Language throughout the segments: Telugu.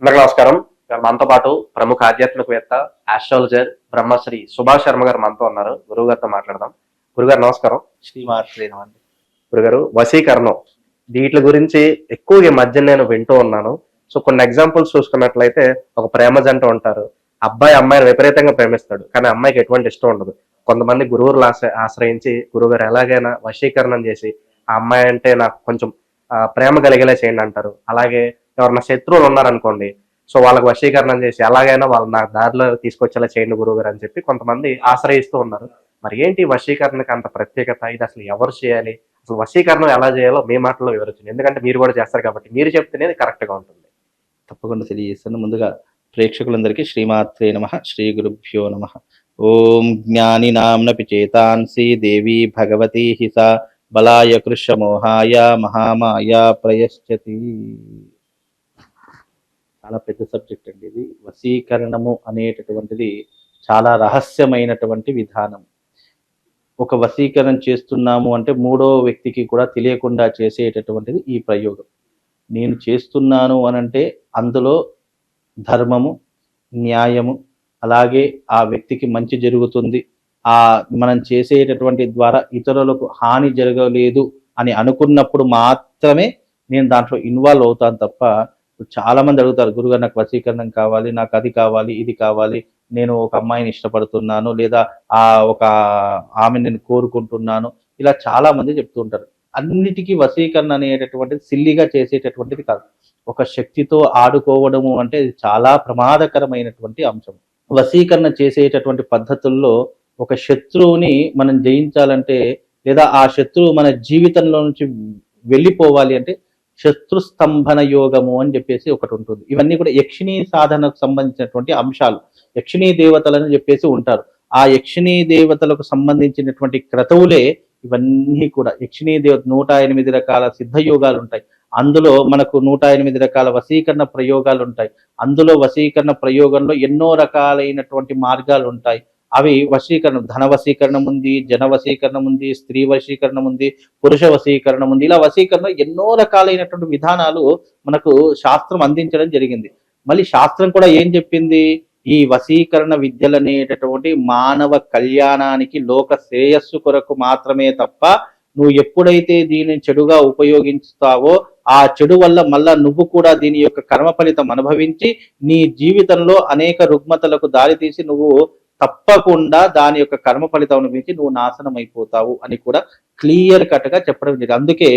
అందరికీ నమస్కారం. మనతో పాటు ప్రముఖ ఆధ్యాత్మికవేత్త ఆస్ట్రాలజర్ బ్రహ్మశ్రీ సుభాష్ శర్మ గారు మనతో ఉన్నారు. గురువు గారితో మాట్లాడదాం. గురుగారు నమస్కారం. శ్రీమాత్రేనమండి. గురుగారు వశీకరణం. వీటి గురించి ఎక్కువ ఈ మధ్య నేను వింటూ ఉన్నాను. సో కొన్ని ఎగ్జాంపుల్స్ చూసుకున్నట్లయితే ఒక ప్రేమ జంట ఉంటారు. అబ్బాయి అమ్మాయిని విపరీతంగా ప్రేమిస్తాడు. కానీ అమ్మాయికి ఎటువంటి ఇష్టం ఉండదు. కొంతమంది గురువులు ఆశ్ర ఆశ్రయించి గురువుగారు ఎలాగైనా వశీకరణం చేసి ఆ అమ్మాయి అంటే నాకు కొంచెం ప్రేమ కలిగేలా చేయండి అంటారు. అలాగే ఎవరన్నా శత్రువులు ఉన్నారనుకోండి సో వాళ్ళకి వశీకరణం చేసి ఎలాగైనా వాళ్ళు నా దారిలో తీసుకొచ్చేలా చేయండి గురువుగారు అని చెప్పి కొంతమంది ఆశ్రయిస్తూ ఉన్నారు. మరి ఏంటి వశీకరణకి అంత ప్రత్యేకత? ఇది అసలు ఎవరు చేయాలి? అసలు వశీకరణం ఎలా చేయాలో మీ మాటల్లో వివరించండి. ఎందుకంటే మీరు కూడా చేస్తారు కాబట్టి మీరు చెప్తేనే కరెక్ట్గా ఉంటుంది. తప్పకుండా తెలియజేస్తాను. ముందుగా ప్రేక్షకులందరికీ శ్రీమాత్రే నమ. శ్రీ గురుభ్యో నమ. ఓం జ్ఞాని నామ్నపి చేతాంసి దేవి భగవతి హిస బలాయ కృషమోహాయ మహామాయ ప్రయశ్చతి చాలా పెద్ద సబ్జెక్ట్ అండి ఇది. వశీకరణము అనేటటువంటిది చాలా రహస్యమైనటువంటి విధానం. ఒక వశీకరణ చేస్తున్నాము అంటే మూడో వ్యక్తికి కూడా తెలియకుండా చేసేటటువంటిది ఈ ప్రయోగం. నేను చేస్తున్నాను అనంటే అందులో ధర్మము న్యాయము అలాగే ఆ వ్యక్తికి మంచి జరుగుతుంది. ఆ మనం చేసేటటువంటి ద్వారా ఇతరులకు హాని జరగలేదు అని అనుకున్నప్పుడు మాత్రమే నేను దాంట్లో ఇన్వాల్వ్ అవుతాను తప్ప చాలా మంది అడుగుతారు గురుగారు నాకు వశీకరణం కావాలి నాకు అది కావాలి ఇది కావాలి నేను ఒక అమ్మాయిని ఇష్టపడుతున్నాను లేదా ఆ ఒక ఆమె నేను కోరుకుంటున్నాను. ఇలా చాలా మంది చెప్తూ ఉంటారు. అన్నిటికీ వశీకరణ అనేటటువంటిది సిల్లిగా చేసేటటువంటిది కాదు. ఒక శక్తితో ఆడుకోవడము అంటే చాలా ప్రమాదకరమైనటువంటి అంశం. వశీకరణ చేసేటటువంటి పద్ధతుల్లో ఒక శత్రువుని మనం జయించాలంటే లేదా ఆ శత్రువు మన జీవితంలో నుంచి వెళ్ళిపోవాలి అంటే శత్రుస్తంభన యోగము అని చెప్పేసి ఒకటి ఉంటుంది. ఇవన్నీ కూడా యక్షిణీ సాధనకు సంబంధించినటువంటి అంశాలు. యక్షిణీ దేవతలని చెప్పేసి ఉంటారు. ఆ యక్షిణీ దేవతలకు సంబంధించినటువంటి క్రతువులే ఇవన్నీ కూడా. యక్షిణీ దేవత నూట ఎనిమిది రకాల సిద్ధ యోగాలు ఉంటాయి. అందులో మనకు నూట ఎనిమిది రకాల వశీకరణ ప్రయోగాలు ఉంటాయి. అందులో వశీకరణ ప్రయోగంలో ఎన్నో రకాలైనటువంటి మార్గాలు ఉంటాయి. అవి వశీకరణం ధన వశీకరణం ఉంది జన వశీకరణం ఉంది స్త్రీ వశీకరణం ఉంది పురుష వశీకరణం ఉంది. ఇలా వశీకరణ ఎన్నో రకాలైనటువంటి విధానాలు మనకు శాస్త్రం అందించడం జరిగింది. మళ్ళీ శాస్త్రం కూడా ఏం చెప్పింది? ఈ వశీకరణ విద్యలు అనేటటువంటి మానవ కళ్యాణానికి లోక శ్రేయస్సు కొరకు మాత్రమే తప్ప నువ్వు ఎప్పుడైతే దీనిని చెడుగా ఉపయోగిస్తావో ఆ చెడు వల్ల మళ్ళా నువ్వు కూడా దీని యొక్క కర్మ ఫలితం అనుభవించి నీ జీవితంలో అనేక రుగ్మతలకు దారితీసి నువ్వు తప్పకుండా దాని యొక్క కర్మ ఫలితం అనుభవించి నువ్వు నాశనం అయిపోతావు అని కూడా క్లియర్ కట్గా చెప్పడం జరిగింది. అందుకే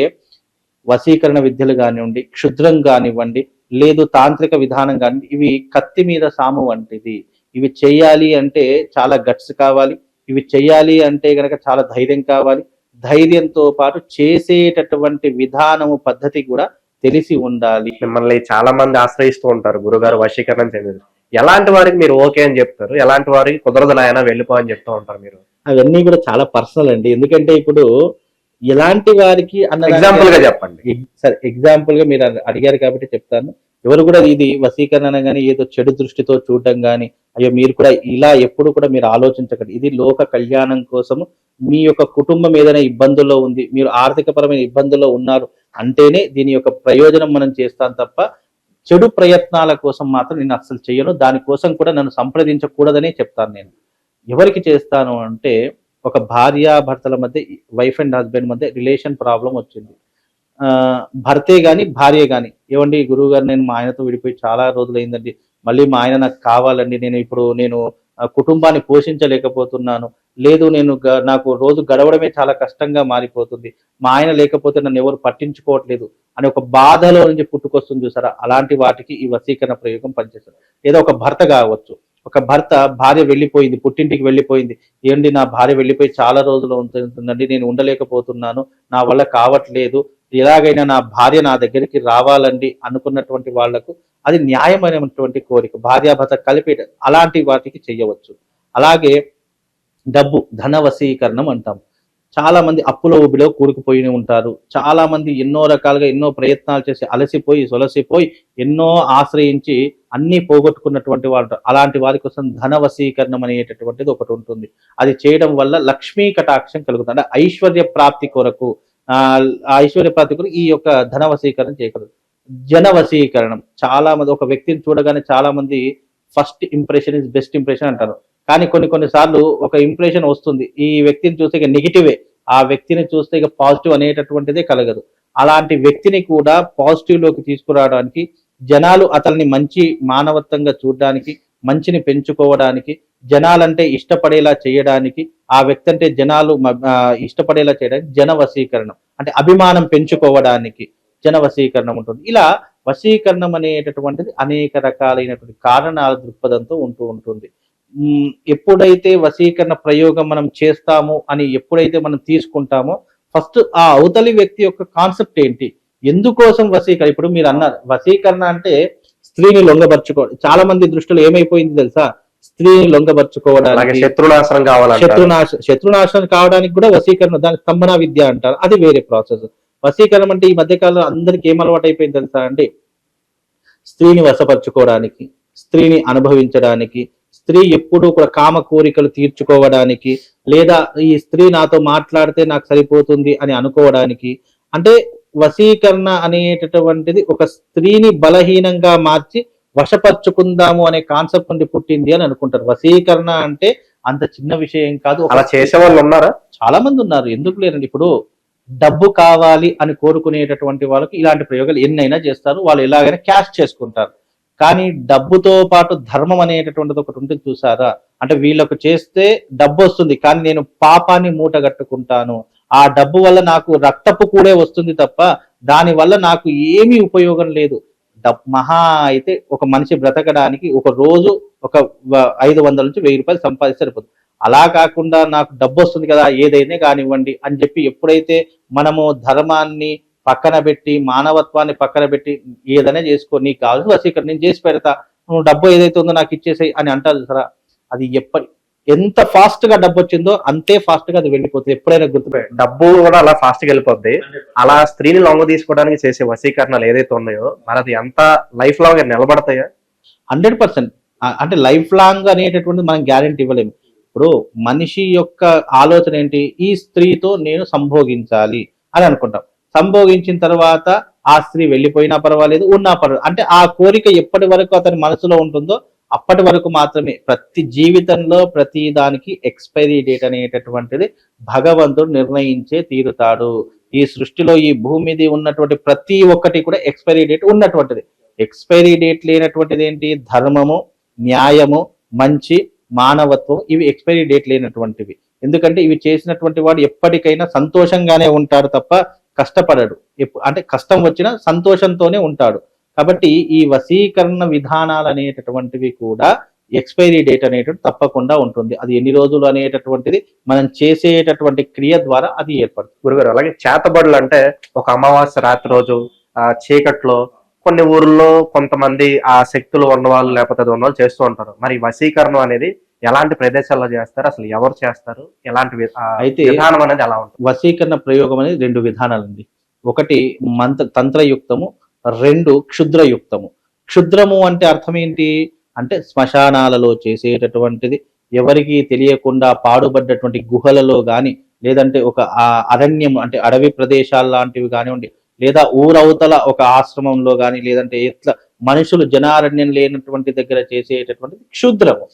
వశీకరణ విద్యలు కానివ్వండి క్షుద్రం కానివ్వండి లేదు తాంత్రిక విధానం కానివ్వండి ఇవి కత్తి మీద సాము వంటిది. ఇవి చేయాలి అంటే చాలా గట్స్ కావాలి. ఇవి చేయాలి అంటే గనక చాలా ధైర్యం కావాలి. ధైర్యంతో పాటు చేసేటటువంటి విధానము పద్ధతి కూడా తెలిసి ఉండాలి. మిమ్మల్ని చాలా మంది ఆశ్రయిస్తూ ఉంటారు గురుగారు వశీకరణం చేయలేదు ఎలాంటి వారికి మీరు ఓకే అని చెప్తారు? ఎలాంటి వారికి కుదరదు నాయన వెళ్ళిపో అని చెప్తూ ఉంటారు మీరు? అవన్నీ కూడా చాలా పర్సనల్ అండి. ఎందుకంటే ఇప్పుడు ఎలాంటి వారికి అన్న ఎగ్జాంపుల్గా చెప్పండి. సరే ఎగ్జాంపుల్గా మీరు అడి- అడిగారు కాబట్టి చెప్తాను. ఎవరు కూడా ఇది వశీకరణ అనగానే ఏదో చెడు దృష్టితో చూడడం కానీ అయ్యో మీరు కూడా ఇలా ఎప్పుడు కూడా మీరు ఆలోచించకండి. ఇది లోక కళ్యాణం కోసము మీ యొక్క కుటుంబం ఏదైనా ఇబ్బందుల్లో ఉంది మీరు ఆర్థికపరమైన ఇబ్బందుల్లో ఉన్నారు అంటేనే దీని యొక్క ప్రయోజనం మనం చేస్తాం తప్ప చెడు ప్రయత్నాల కోసం మాత్రం నేను అస్సలు చేయను దానికోసం కూడా నన్ను సంప్రదించకూడదనే చెప్తాను నేను. ఎవరికి చేస్తాను అంటే ఒక భార్య భర్తల మధ్య వైఫ్ అండ్ హస్బెండ్ మధ్య రిలేషన్ ప్రాబ్లం వచ్చింది. భర్తే కానీ భార్య కానీ ఏమండి గురువు గారు నేను మా ఆయనతో విడిపోయి చాలా రోజులైందండి. మళ్ళీ మా ఆయన నాకు కావాలండి. నేను ఇప్పుడు నేను కుటుంబాన్ని పోషించలేకపోతున్నాను. లేదు నేను గ- నాకు రోజు గడవడమే చాలా కష్టంగా మారిపోతుంది. మా ఆయన లేకపోతే నన్ను ఎవరు పట్టించుకోవట్లేదు అని ఒక బాధలో నుంచి పుట్టుకొస్తుంది చూసారా? అలాంటి వాటికి ఈ వసీకరణ ప్రయోగం పనిచేస్తుంది. ఏదో ఒక భర్త కావచ్చు. ఒక భర్త భార్య వెళ్ళిపోయింది పుట్టింటికి వెళ్ళిపోయింది. ఏంటి నా భార్య వెళ్ళిపోయి చాలా రోజులు ఉంటుందండి నేను ఉండలేకపోతున్నాను నా వల్ల కావట్లేదు ఎలాగైనా నా భార్య నా దగ్గరికి రావాలండి అనుకున్నటువంటి వాళ్ళకు అది న్యాయమైనటువంటి కోరిక. భార్యాభర్త కలిపి అలాంటి వాటికి చెయ్యవచ్చు. అలాగే డబ్బు ధన వశీకరణం అంటాం. చాలా మంది అప్పుల ఊబిలో కూరుకుపోయి ఉంటారు. చాలా మంది ఎన్నో రకాలుగా ఎన్నో ప్రయత్నాలు చేసి అలసిపోయి సొలసిపోయి ఎన్నో ఆశ్రయించి అన్ని పోగొట్టుకున్నటువంటి వాళ్ళు అలాంటి వారి కోసం ధన వశీకరణం అనేటటువంటిది ఒకటి ఉంటుంది. అది చేయడం వల్ల లక్ష్మీ కటాక్షం కలుగుతుంది. అంటే ఐశ్వర్య ప్రాప్తి కొరకు ఆ ఐశ్వర్య ప్రాప్తి ఈ యొక్క ధన వశీకరణ చేయగలరు జన వశీకరణం చాలా మంది ఒక వ్యక్తిని చూడగానే చాలా మంది first impression is best impression అంటారు. కానీ కొన్ని కొన్ని సార్లు ఒక ఇంప్రెషన్ వస్తుంది. ఈ వ్యక్తిని చూస్తే ఇక నెగిటివే ఆ వ్యక్తిని చూస్తే ఇక పాజిటివ్ అనేటటువంటిదే కలగదు. అలాంటి వ్యక్తిని కూడా పాజిటివ్లోకి తీసుకురావడానికి జనాలు అతన్ని మంచి మానవత్వంగా చూడడానికి మంచిని పెంచుకోవడానికి జనాలంటే ఇష్టపడేలా చేయడానికి ఆ వ్యక్తి అంటే జనాలు మ- ఇష్టపడేలా చేయడానికి జన వశీకరణం అంటే అభిమానం పెంచుకోవడానికి జన వశీకరణం ఉంటుంది. ఇలా వశీకరణం అనేటటువంటిది అనేక రకాలైనటువంటి కారణాల దృక్పథంతో ఉంటూ ఉంటుంది. ఎప్పుడైతే వశీకరణ ప్రయోగం మనం చేస్తామో అని ఎప్పుడైతే మనం తీసుకుంటామో ఫస్ట్ ఆ అవతలి వ్యక్తి యొక్క కాన్సెప్ట్ ఏంటి? ఎందుకోసం వశీకరణ? ఇప్పుడు మీరు అన్నారు వశీకరణ అంటే స్త్రీని లొంగబరుచుకోవడం చాలా మంది దృష్టిలో ఏమైపోయింది తెలుసా? స్త్రీని అలాగే లొంగబరుచుకోవడానికి శత్రునాశనం కావాలంటారు. శత్రునాశ శత్రునాశనం కావడానికి కూడా వశీకరణ దాని స్తంభన విద్య అంటారు. అది వేరే ప్రాసెస్ వశీకరణం అంటే ఈ మధ్య కాలంలో అందరికి ఏం అలవాటు అయిపోయింది తెలుసా అండి? స్త్రీని వశపరచుకోవడానికి స్త్రీని అనుభవించడానికి స్త్రీ ఎప్పుడూ కూడా కామ కోరికలు తీర్చుకోవడానికి లేదా ఈ స్త్రీ నాతో మాట్లాడితే నాకు సరిపోతుంది అని అనుకోవడానికి. అంటే వశీకరణ అనేటటువంటిది ఒక స్త్రీని బలహీనంగా మార్చి వశపరుచుకుందాము అనే కాన్సెప్ట్ నుండి పుట్టింది అని అనుకుంటారు. వశీకరణ అంటే అంత చిన్న విషయం కాదు. అలా చేసే వాళ్ళు ఉన్నారా? చాలా మంది ఉన్నారు. ఎందుకు లేరండి? ఇప్పుడు డబ్బు కావాలి అని కోరుకునేటటువంటి వాళ్ళకి ఇలాంటి ప్రయోగాలు ఎన్నైనా చేస్తారు. వాళ్ళు ఎలాగైనా క్యాష్ చేసుకుంటారు. కానీ డబ్బుతో పాటు ధర్మం అనేటటువంటిది ఒకటి ఉంటుంది చూసారా? అంటే వీళ్ళకు చేస్తే డబ్బు వస్తుంది కానీ నేను పాపాన్ని మూట కట్టుకుంటాను. ఆ డబ్బు వల్ల నాకు రక్తపు కూడే వస్తుంది తప్ప దాని వల్ల నాకు ఏమీ ఉపయోగం లేదు. మహా అయితే ఒక మనిషి బ్రతకడానికి ఒక రోజు ఒక ఐదు వందల నుంచి వెయ్యి రూపాయలు సంపాదిస్తే సరిపోతుంది. అలా కాకుండా నాకు డబ్బు వస్తుంది కదా ఏదైనా కానివ్వండి అని చెప్పి ఎప్పుడైతే మనము ధర్మాన్ని పక్కన పెట్టి మానవత్వాన్ని పక్కన పెట్టి ఏదైనా చేసుకో నీకు కావాల్సిన ఇక్కడ నేను చేసి పెడతా నువ్వు డబ్బు ఏదైతే ఉందో నాకు ఇచ్చేసాయి అని అంటారు సరా అది ఎప్పటి ఎంత ఫాస్ట్గా డబ్బు వచ్చిందో అంతే ఫాస్ట్గా అది వెళ్ళిపోతుంది. ఎప్పుడైనా గుర్తుపెట్టు డబ్బు కూడా అలా ఫాస్ట్గా వెళ్ళిపోద్ది. అలా స్త్రీని లొంగ తీసుకోవడానికి చేసే వశీకరణలు ఏదైతే ఉన్నాయో మరి అది ఎంత లైఫ్ లాంగ్ నిలబడతాయో? Hundred percent. అంటే లైఫ్ లాంగ్ అనేటటువంటిది మనం గ్యారెంటీ ఇవ్వలేము. ఇప్పుడు మనిషి యొక్క ఆలోచన ఏంటి? ఈ స్త్రీతో నేను సంభోగించాలి అని అనుకుంటాం. సంభోగించిన తర్వాత ఆ స్త్రీ వెళ్ళిపోయినా పర్వాలేదు ఉన్నా పర్వాలేదు. అంటే ఆ కోరిక ఎప్పటి వరకు అతని మనసులో ఉంటుందో అప్పటి వరకు మాత్రమే ప్రతి జీవితంలో ప్రతి దానికి ఎక్స్పైరీ డేట్ అనేటటువంటిది భగవంతుడు నిర్ణయించే తీరుతాడు. ఈ సృష్టిలో ఈ భూమి మీద ఉన్నటువంటి ప్రతి ఒక్కటి కూడా ఎక్స్పైరీ డేట్ ఉన్నటువంటిది. ఎక్స్పైరీ డేట్ లేనటువంటిది ఏంటి? ధర్మము న్యాయము మంచి మానవత్వం ఇవి ఎక్స్పైరీ డేట్ లేనటువంటివి. ఎందుకంటే ఇవి చేసినటువంటి వాడు ఎప్పటికైనా సంతోషంగానే ఉంటాడు తప్ప కష్టపడడు. అంటే కష్టం వచ్చినా సంతోషంతోనే ఉంటాడు. కాబట్టి ఈ వశీకరణ విధానాలు అనేటటువంటివి కూడా ఎక్స్పైరీ డేట్ అనేటువంటి తప్పకుండా ఉంటుంది. అది ఎన్ని రోజులు అనేటటువంటిది మనం చేసేటటువంటి క్రియ ద్వారా అది ఏర్పడుతుంది. గురుగారు అలాగే చేతబడులు అంటే ఒక అమావాస్య రాత్రి రోజు ఆ చీకట్లో కొన్ని ఊర్లో కొంతమంది ఆ శక్తులు ఉన్నవాళ్ళు లేకపోతే అది ఉన్నవాళ్ళు చేస్తూ ఉంటారు. మరి ఈ వశీకరణం అనేది ఎలాంటి ప్రదేశాల్లో చేస్తారు? అసలు ఎవరు చేస్తారు? ఎలాంటి అయితే- విధానం అనేది ఎలా ఉంటుంది? వశీకరణ ప్రయోగం అనేది రెండు విధానాలండి. ఒకటి మంత్ర తంత్రయుక్తము రెండు క్షుద్రయుక్తము. క్షుద్రము అంటే అర్థం ఏంటి? అంటే శ్మశానాలలో చేసేటటువంటిది ఎవరికి తెలియకుండా పాడుబడ్డటువంటి గుహలలో కానీ లేదంటే ఒక అరణ్యం అంటే అడవి ప్రదేశాలు లాంటివి కానివ్వండి లేదా ఊరవతల ఒక ఆశ్రమంలో కానీ లేదంటే ఎట్లా మనుషులు జనారణ్యం లేనటువంటి దగ్గర చేసేటటువంటిది క్షుద్రము.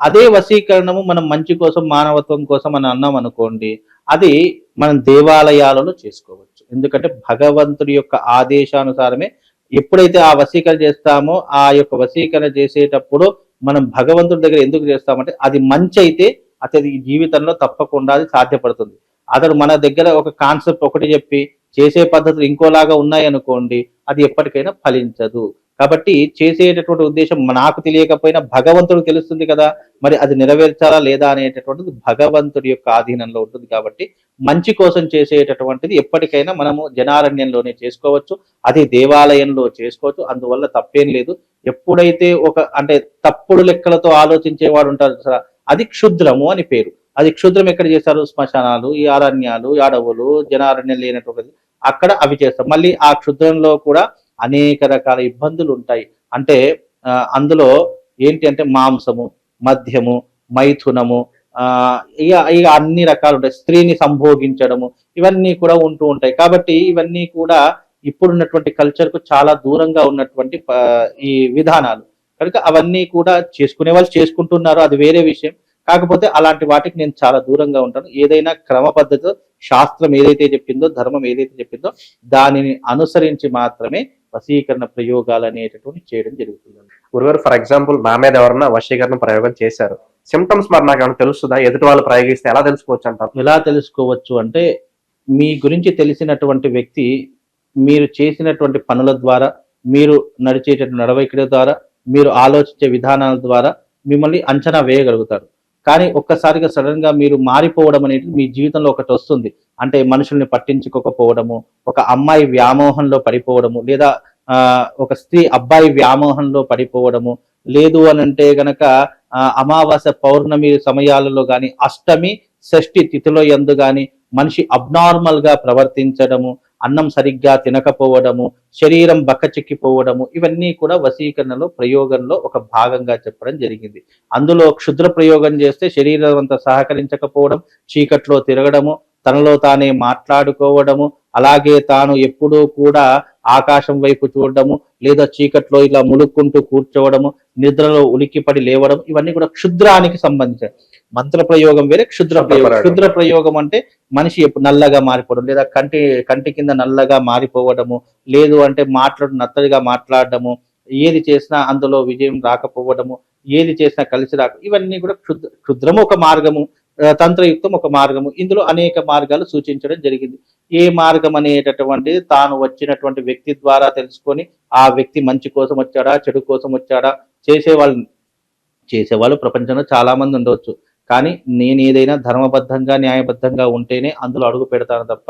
అదే వశీకరణము మనం మంచి కోసం మానవత్వం కోసం మనం అన్నాం అనుకోండి అది మనం దేవాలయాలలో చేసుకోవచ్చు. ఎందుకంటే భగవంతుడి యొక్క ఆదేశానుసారమే ఎప్పుడైతే ఆ వశీకరణ చేస్తామో ఆ యొక్క వశీకరణ చేసేటప్పుడు మనం భగవంతుడి దగ్గర ఎందుకు చేస్తామంటే అది మంచి అయితే అతని జీవితంలో తప్పకుండా అది సాధ్యపడుతుంది. అతడు మన దగ్గర ఒక కాన్సెప్ట్ ఒకటి చెప్పి చేసే పద్ధతులు ఇంకోలాగా ఉన్నాయి అనుకోండి అది ఎప్పటికైనా ఫలించదు. కాబట్టి చేసేటటువంటి ఉద్దేశం నాకు తెలియకపోయినా భగవంతుడు తెలుస్తుంది కదా మరి అది నెరవేర్చాలా లేదా అనేటటువంటిది భగవంతుడి యొక్క ఆధీనంలో ఉంటుంది కాబట్టి మంచి కోసం చేసేటటువంటిది ఎప్పటికైనా మనము జనారణ్యంలోనే చేసుకోవచ్చు అది దేవాలయంలో చేసుకోవచ్చు అందువల్ల తప్పేం లేదు. ఎప్పుడైతే ఒక అంటే తప్పుడు లెక్కలతో ఆలోచించేవాడు ఉంటారు సార్ అది క్షుద్రము అని పేరు. అది క్షుద్రం ఎక్కడ చేస్తారు? శ్మశానాలు ఈ అరణ్యాలు ఈ అడవులు జనారణ్యం లేనటువంటిది. అక్కడ అవి చేస్తారు. మళ్ళీ ఆ క్షుద్రంలో కూడా అనేక రకాల ఇబ్బందులు ఉంటాయి. అంటే అందులో ఏంటి అంటే మాంసము మద్యము మైథునము ఆ ఇక ఇక అన్ని రకాలు ఉంటాయి. స్త్రీని సంభోగించడము ఇవన్నీ కూడా ఉంటూ ఉంటాయి. కాబట్టి ఇవన్నీ కూడా ఇప్పుడున్నటువంటి కల్చర్కు చాలా దూరంగా ఉన్నటువంటి ఈ విధానాలు. కనుక అవన్నీ కూడా చేసుకునే వాళ్ళు చేసుకుంటున్నారు. అది వేరే విషయం. కాకపోతే అలాంటి వాటికి నేను చాలా దూరంగా ఉంటాను. ఏదైనా క్రమ పద్ధతితో శాస్త్రం ఏదైతే చెప్పిందో ధర్మం ఏదైతే చెప్పిందో దానిని అనుసరించి మాత్రమే వశీకరణ ప్రయోగాలు అనేటటువంటి చేయడం జరుగుతుంది. గురుగారు ఫర్ ఎగ్జాంపుల్ నా మీద ఎవరన్నా వశీకరణ ప్రయోగం చేశారు. సిమ్టమ్స్ మరి నాకు ఏమైనా తెలుస్తుందా? ఎదుటి వాళ్ళు ప్రయోగిస్తే ఎలా తెలుసుకోవచ్చు అంటారు? ఎలా తెలుసుకోవచ్చు అంటే మీ గురించి తెలిసినటువంటి వ్యక్తి మీరు చేసినటువంటి పనుల ద్వారా మీరు నడిచేటటువంటి నడవడికల ద్వారా మీరు ఆలోచించే విధానాల ద్వారా మిమ్మల్ని అంచనా వేయగలుగుతారు. కానీ ఒక్కసారిగా సడన్గా మీరు మారిపోవడం అనేది మీ జీవితంలో ఒకటి వస్తుంది. అంటే మనుషుల్ని పట్టించుకోకపోవడము ఒక అమ్మాయి వ్యామోహంలో పడిపోవడము లేదా ఒక స్త్రీ అబ్బాయి వ్యామోహంలో పడిపోవడము లేదు అని అంటే గనక అమావాస్య పౌర్ణమి సమయాలలో గాని అష్టమి షష్ఠి తిథిలో ఎందు గాని మనిషి అబ్నార్మల్గా ప్రవర్తించడము అన్నం సరిగ్గా తినకపోవడము శరీరం బక్కచిక్కిపోవడము ఇవన్నీ కూడా వశీకరణలో ప్రయోగంలో ఒక భాగంగా చెప్పడం జరిగింది. అందులో క్షుద్ర ప్రయోగం చేస్తే శరీరం అంతా సహకరించకపోవడం చీకట్లో తిరగడము తనలో తానే మాట్లాడుకోవడము అలాగే తాను ఎప్పుడూ కూడా ఆకాశం వైపు చూడడము లేదా చీకట్లో ఇలా ములుక్కుంటూ కూర్చోవడము నిద్రలో ఉలిక్కిపడి లేవడం ఇవన్నీ కూడా క్షుద్రానికి సంబంధించిన. మంత్ర ప్రయోగం వేరే క్షుద్ర ప్రయోగం. క్షుద్ర ప్రయోగం అంటే మనిషి ఎప్పుడు నల్లగా మారిపోవడం లేదా కంటి కంటి కింద నల్లగా మారిపోవడము లేదు అంటే మాట్లాడు నత్తడిగా మాట్లాడడము ఏది చేసినా అందులో విజయం రాకపోవడము ఏది చేసినా కలిసి రాక ఇవన్నీ కూడా క్షుద్ర క్షుద్రము ఒక మార్గము. తంత్రయుక్తం ఒక మార్గము. ఇందులో అనేక మార్గాలు సూచించడం జరిగింది. ఏ మార్గం అనేటటువంటిది తాను వచ్చినటువంటి వ్యక్తి ద్వారా తెలుసుకొని ఆ వ్యక్తి మంచి కోసం వచ్చాడా చెడు కోసం వచ్చాడా చేసేవాళ్ళు చేసేవాళ్ళు ప్రపంచంలో చాలా మంది ఉండవచ్చు. కానీ నేను ఏదైనా ధర్మబద్ధంగా న్యాయబద్ధంగా ఉంటేనే అందులో అడుగు పెడతాను తప్ప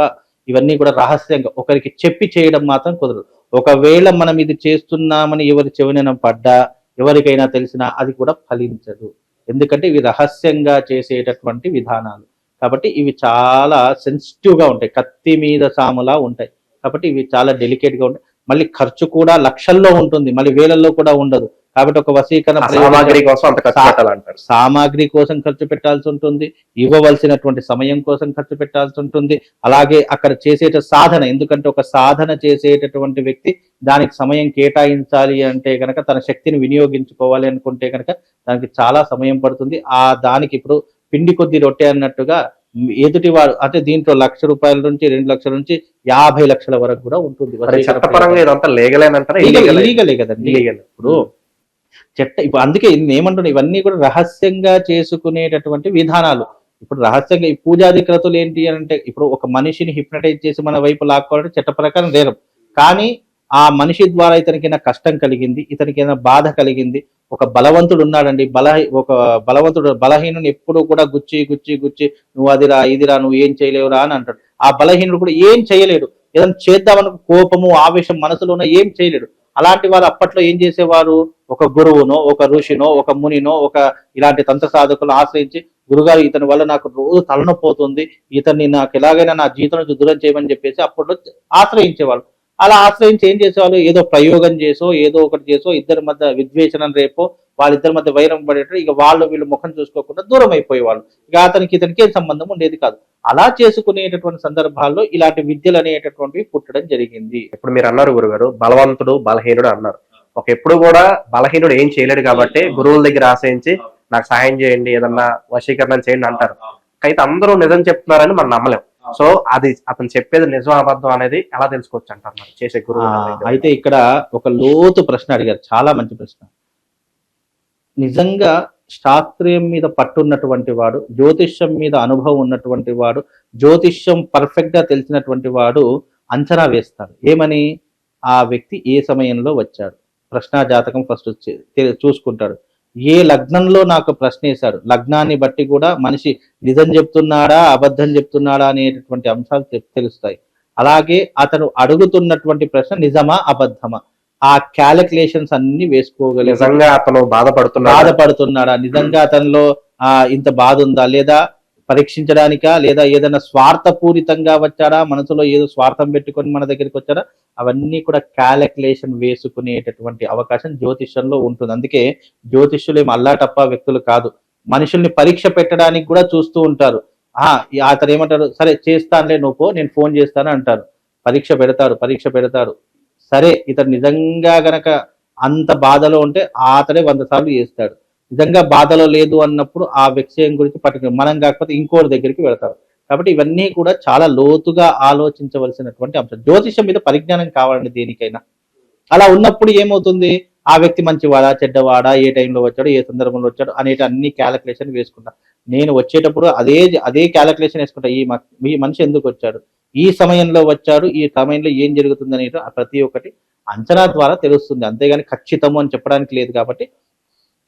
ఇవన్నీ కూడా రహస్యంగా ఒకరికి చెప్పి చేయడం మాత్రం కుదరదు. ఒకవేళ మనం ఇది చేస్తున్నామని ఎవరి చెవిన పడ్డా ఎవరికైనా తెలిసినా అది కూడా ఫలించదు. ఎందుకంటే ఇవి రహస్యంగా చేసేటటువంటి విధానాలు. కాబట్టి ఇవి చాలా సెన్సిటివ్గా ఉంటాయి. కత్తి మీద సాములా ఉంటాయి. కాబట్టి ఇవి చాలా డెలికేట్గా ఉంటాయి. మళ్ళీ ఖర్చు కూడా లక్షల్లో ఉంటుంది. మళ్ళీ వేలల్లో కూడా ఉండదు. కాబట్టి ఒక ప్రయోగం సామాగ్రి కోసం అంత ఖర్చు పెట్టాలంటారు. సామాగ్రి కోసం ఖర్చు పెట్టాల్సి ఉంటుంది ఇవ్వవలసినటువంటి సమయం కోసం ఖర్చు పెట్టాల్సి ఉంటుంది. అలాగే అక్కడ చేసేట సాధన ఎందుకంటే ఒక సాధన చేసేటటువంటి వ్యక్తి దానికి సమయం కేటాయించాలి అంటే కనుక తన శక్తిని వినియోగించుకోవాలి అనుకుంటే కనుక దానికి చాలా సమయం పడుతుంది. ఆ దానికి ఇప్పుడు పిండి కొద్ది రొట్టె అన్నట్టుగా ఎదుటి వాడు అంటే దీంట్లో లక్ష రూపాయల నుంచి రెండు లక్షల నుంచి యాభై లక్షల వరకు కూడా ఉంటుంది చట్టపరంగా ఇదంతా లీగలేనంటారా ఇల్లీగల్ కదండి. ఇప్పుడు చట్ట ఇప్పుడు అందుకే ఏమంటున్నా ఇవన్నీ కూడా రహస్యంగా చేసుకునేటటువంటి విధానాలు. ఇప్పుడు రహస్యంగా ఈ పూజాధిక్రతులు ఏంటి అని అంటే ఇప్పుడు ఒక మనిషిని హిప్నటైజ్ చేసి మన వైపు లాక్కోవాలంటే చట్ట ప్రకారం నేరం కానీ ఆ మనిషి ద్వారా ఇతనికి ఏదైనా కష్టం కలిగింది ఇతనికి ఏదైనా బాధ కలిగింది. ఒక బలవంతుడు ఉన్నాడండి. బల ఒక బలవంతుడు బలహీనుని ఎప్పుడు కూడా గుచ్చి గుచ్చి గుచ్చి నువ్వు అదిరా ఇదిరా నువ్వు ఏం చేయలేవురా అని అంటాడు. ఆ బలహీనుడు కూడా ఏం చేయలేడు. ఏదైనా చేద్దామని కోపము ఆవేశం మనసులోనే ఏం చేయలేడు. అలాంటి వారు అప్పట్లో ఏం చేసేవారు? ఒక గురువునో ఒక ఋషినో ఒక మునినో ఒక ఇలాంటి తంత్ర సాధకులను ఆశ్రయించి గురుగారు ఇతని వల్ల నాకు రోజు తలనొప్పవుతుంది ఇతన్ని నాకు ఎలాగైనా నా జీవితం నుంచి దూరం చేయమని చెప్పేసి అప్పట్లో ఆశ్రయించేవాళ్ళు. అలా ఆశ్రయించి ఏం చేసేవాళ్ళు? ఏదో ప్రయోగం చేసో ఏదో ఒకటి చేసో ఇద్దరి మధ్య విద్వేషణం రేపో వాళ్ళిద్దరి మధ్య వైరం పడేటప్పుడు ఇక వాళ్ళు వీళ్ళు ముఖం చూసుకోకుండా దూరం అయిపోయేవాళ్ళు. ఇక అతనికి ఇతనికి ఏం సంబంధం ఉండేది కాదు. అలా చేసుకునేటటువంటి సందర్భాల్లో ఇలాంటి విద్యలు అనేటటువంటివి పుట్టడం జరిగింది. ఇప్పుడు మీరు అన్నారు గురుగారు బలవంతుడు బలహీనుడు అన్నారు. ఒక ఎప్పుడు కూడా బలహీనుడు ఏం చేయలేడు కాబట్టి గురువుల దగ్గర ఆశ్రయించి నాకు సహాయం చేయండి ఏదన్నా వశీకరణ చేయండి అంటారు. అయితే అందరూ నిజం చెప్తున్నారని మనం నమ్మలేం. సో అది అతను చెప్పేది నిజం అబద్ధం అనేది ఎలా తెలుసుకోవచ్చు అంటారు మరి చేసే గురువు అయితే ఇక్కడ ఒక లోతు ప్రశ్న అడిగారు. చాలా మంచి ప్రశ్న. నిజంగా శాస్త్రీయం మీద పట్టున్నటువంటి వాడు జ్యోతిష్యం మీద అనుభవం ఉన్నటువంటి వాడు జ్యోతిష్యం పర్ఫెక్ట్గా తెలిసినటువంటి వాడు అంచనా వేస్తాడు. ఏమని? ఆ వ్యక్తి ఏ సమయంలో వచ్చాడు? ప్రశ్న జాతకం ఫస్ట్ చూసుకుంటాడు. ఏ లగ్నంలో నాకు ప్రశ్న వేశాడు? లగ్నాన్ని బట్టి కూడా మనిషి నిజం చెప్తున్నాడా అబద్ధం చెప్తున్నాడా అనేటటువంటి అంశాలు తెలుస్తాయి. అలాగే అతను అడుగుతున్నటువంటి ప్రశ్న నిజమా అబద్ధమా? ఆ క్యాలిక్యులేషన్స్ అన్ని వేసుకోగలిగి నిజంగా అతను బాధపడుతున్నాడు? బాధపడుతున్నాడా? నిజంగా అతనిలో ఆ ఇంత బాధ ఉందా లేదా పరీక్షించడానికా? లేదా ఏదైనా స్వార్థపూరితంగా వచ్చాడా? మనసులో ఏదో స్వార్థం పెట్టుకొని మన దగ్గరికి వచ్చాడా? అవన్నీ కూడా క్యాలిక్యులేషన్ వేసుకునేటటువంటి అవకాశం జ్యోతిష్యంలో ఉంటుంది. అందుకే జ్యోతిష్యులు ఏం అల్లాటప్ప వ్యక్తులు కాదు. మనుషుల్ని పరీక్ష పెట్టడానికి కూడా చూస్తూ ఉంటారు. అతను ఏమంటారు సరే చేస్తానులే నువ్వు నేను ఫోన్ చేస్తాను అంటారు. పరీక్ష పెడతాడు పరీక్ష పెడతాడు సరే ఇతడు నిజంగా గనక అంత బాధలో ఉంటే అతడే వంద సార్లు చేస్తాడు. నిజంగా బాధలో లేదు అన్నప్పుడు ఆ విషయం గురించి పట్టుకుని మనం కాకపోతే ఇంకోటి దగ్గరికి వెళ్తారు. కాబట్టి ఇవన్నీ కూడా చాలా లోతుగా ఆలోచించవలసినటువంటి అంశం. జ్యోతిషం మీద పరిజ్ఞానం కావాలండి దేనికైనా. అలా ఉన్నప్పుడు ఏమవుతుంది? ఆ వ్యక్తి మంచివాడా చెడ్డవాడా ఏ టైంలో వచ్చాడు ఏ సందర్భంలో వచ్చాడు అనేటి అన్ని క్యాలిక్యులేషన్ వేసుకుంటా. నేను వచ్చేటప్పుడు అదే అదే క్యాలిక్యులేషన్ వేసుకుంటా. ఈ మ- ఈ మనిషి ఎందుకు వచ్చాడు? ఈ సమయంలో వచ్చాడు ఈ సమయంలో ఏం జరుగుతుంది అనేది ప్రతి ఒక్కటి అంచనా ద్వారా తెలుస్తుంది. అంతేగాని ఖచ్చితము అని చెప్పడానికి లేదు కాబట్టి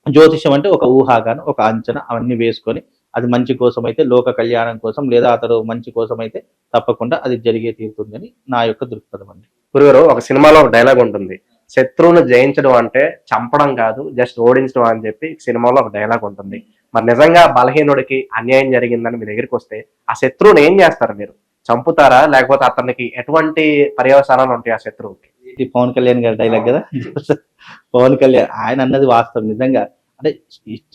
జ్యోతిషం అంటే ఒక ఊహాగాను ఒక అంచనా అవన్నీ వేసుకొని అది మంచి కోసం అయితే లోక కళ్యాణం కోసం లేదా అతడు మంచి కోసం అయితే తప్పకుండా అది జరిగే తీరుతుందని నా యొక్క దృక్పథం అండి. గురుగారు ఒక సినిమాలో ఒక డైలాగ్ ఉంటుంది. శత్రువును జయించడం అంటే చంపడం కాదు జస్ట్ ఓడించడం అని చెప్పి సినిమాలో ఒక డైలాగ్ ఉంటుంది. మరి నిజంగా బలహీనుడికి అన్యాయం జరిగిందని మీ దగ్గరికి వస్తే ఆ శత్రువుని ఏం చేస్తారు మీరు? చంపుతారా? లేకపోతే అతనికి ఎటువంటి పర్యవసానాలు ఉంటాయి ఆ శత్రువుకి? ఇది పవన్ కళ్యాణ్ గారి డైలాగ్ కదా? పవన్ కళ్యాణ్ ఆయన అన్నది వాస్తవం నిజంగా. అంటే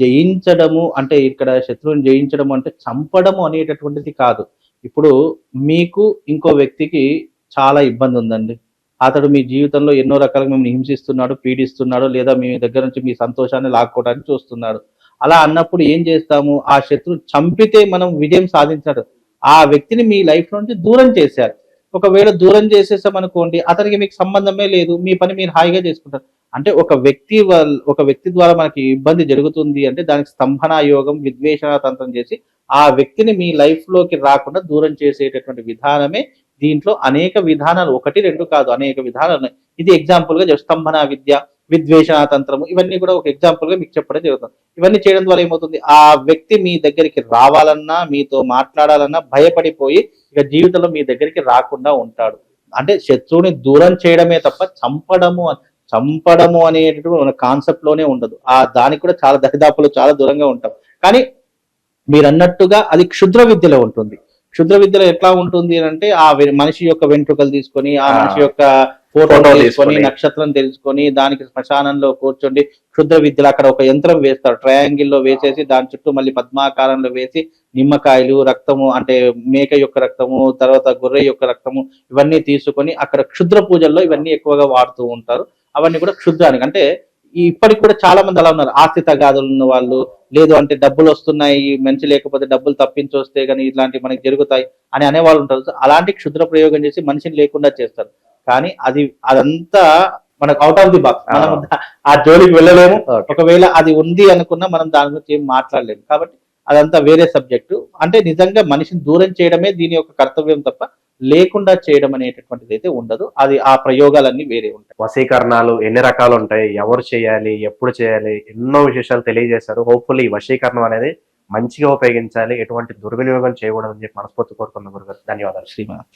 జయించడము అంటే ఇక్కడ శత్రువుని జయించడం అంటే చంపడము అనేటటువంటిది కాదు. ఇప్పుడు మీకు ఇంకో వ్యక్తికి చాలా ఇబ్బంది ఉందండి. అతడు మీ జీవితంలో ఎన్నో రకాలుగా మిమ్మల్ని హింసిస్తున్నాడు పీడిస్తున్నాడు లేదా మీ దగ్గర నుంచి మీ సంతోషాన్ని లాక్కోవడానికి చూస్తున్నాడు. అలా అన్నప్పుడు ఏం చేస్తాము? ఆ శత్రువు చంపితే మనం విజయం సాధించాడు. ఆ వ్యక్తిని మీ లైఫ్ నుంచి దూరం చేశారు. ఒకవేళ దూరం చేసేసాం అనుకోండి అతనికి మీకు సంబంధమే లేదు మీ పని మీరు హాయిగా చేసుకుంటారు. అంటే ఒక వ్యక్తి ఒక వ్యక్తి ద్వారా మనకి ఇబ్బంది జరుగుతుంది అంటే దానికి స్తంభన యోగం విద్వేషణ తంత్రం చేసి ఆ వ్యక్తిని మీ లైఫ్లోకి రాకుండా దూరం చేసేటటువంటి విధానమే దీంట్లో అనేక విధానాలు ఒకటి రెండు కాదు అనేక విధానాలు ఉన్నాయి. ఇది ఎగ్జాంపుల్గా స్తంభన విద్య విద్వేషణ తంత్రము ఇవన్నీ కూడా ఒక ఎగ్జాంపుల్గా మీకు చెప్పడం జరుగుతుంది. ఇవన్నీ చేయడం ద్వారా ఏమవుతుంది? ఆ వ్యక్తి మీ దగ్గరికి రావాలన్నా మీతో మాట్లాడాలన్నా భయపడిపోయి ఇక జీవితంలో మీ దగ్గరికి రాకుండా ఉంటాడు. అంటే శత్రువుని దూరం చేయడమే తప్ప చంపడము చంపడము అనేటటువంటి మన కాన్సెప్ట్లోనే ఉండదు. ఆ దానికి కూడా చాలా దరిదాపులు చాలా దూరంగా ఉంటాం. కానీ మీరు అన్నట్టుగా అది క్షుద్ర విద్యలో ఉంటుంది. క్షుద్ర విద్యలో ఎట్లా ఉంటుంది అని అంటే ఆ మనిషి యొక్క వెంట్రుకలు తీసుకొని ఆ. మనిషి యొక్క ఫోటో తీసుకొని. నక్షత్రం తెలుసుకొని దానికి శ్మశానంలో కూర్చోండి క్షుద్ర విద్యలో అక్కడ ఒక యంత్రం వేస్తారు. ట్రయాంగిల్లో వేసేసి దాని చుట్టూ మళ్ళీ పద్మాకారంలో వేసి నిమ్మకాయలు రక్తము అంటే మేక యొక్క రక్తము తర్వాత గొర్రె యొక్క రక్తము ఇవన్నీ తీసుకొని అక్కడ క్షుద్ర పూజల్లో ఇవన్నీ ఎక్కువగా వాడుతూ ఉంటారు. అవన్నీ కూడా క్షుద్రానికి. అంటే ఇప్పటికి కూడా చాలా మంది అలా ఉన్నారు. ఆస్తి తగాదులు ఉన్న వాళ్ళు లేదు అంటే డబ్బులు వస్తున్నాయి మంచి లేకపోతే డబ్బులు తప్పించి వస్తే కానీ ఇట్లాంటివి మనకి జరుగుతాయి అని అనేవాళ్ళు ఉంటారు. అలాంటి క్షుద్ర ప్రయోగం చేసి మనిషిని లేకుండా చేస్తారు. కానీ అది అదంతా మనకు అవుట్ ఆఫ్ ది బాక్స్ మనం ఆ జోలికి వెళ్ళలేము. ఒకవేళ అది ఉంది అనుకున్నా మనం దాని గురించి ఏం మాట్లాడలేము. కాబట్టి అదంతా వేరే సబ్జెక్టు అంటే నిజంగా మనిషిని దూరం చేయడమే దీని యొక్క కర్తవ్యం తప్ప లేకుండా చేయడం అనేటటువంటిది అయితే ఉండదు. అది ఆ ప్రయోగాలన్నీ వేరే ఉంటాయి. వశీకరణాలు ఎన్ని రకాలు ఉంటాయి? ఎవరు చేయాలి? ఎప్పుడు చేయాలి? ఎన్నో విశేషాలు తెలియజేశారు. హోప్ఫుల్లీ ఈ వశీకరణం అనేది మంచిగా ఉపయోగించాలి. ఎటువంటి దుర్వినియోగం చేయకూడదని చెప్పి మనస్ఫూర్తి కోరుకున్న గురుగారు. ధన్యవాదాలు. శ్రీమాన్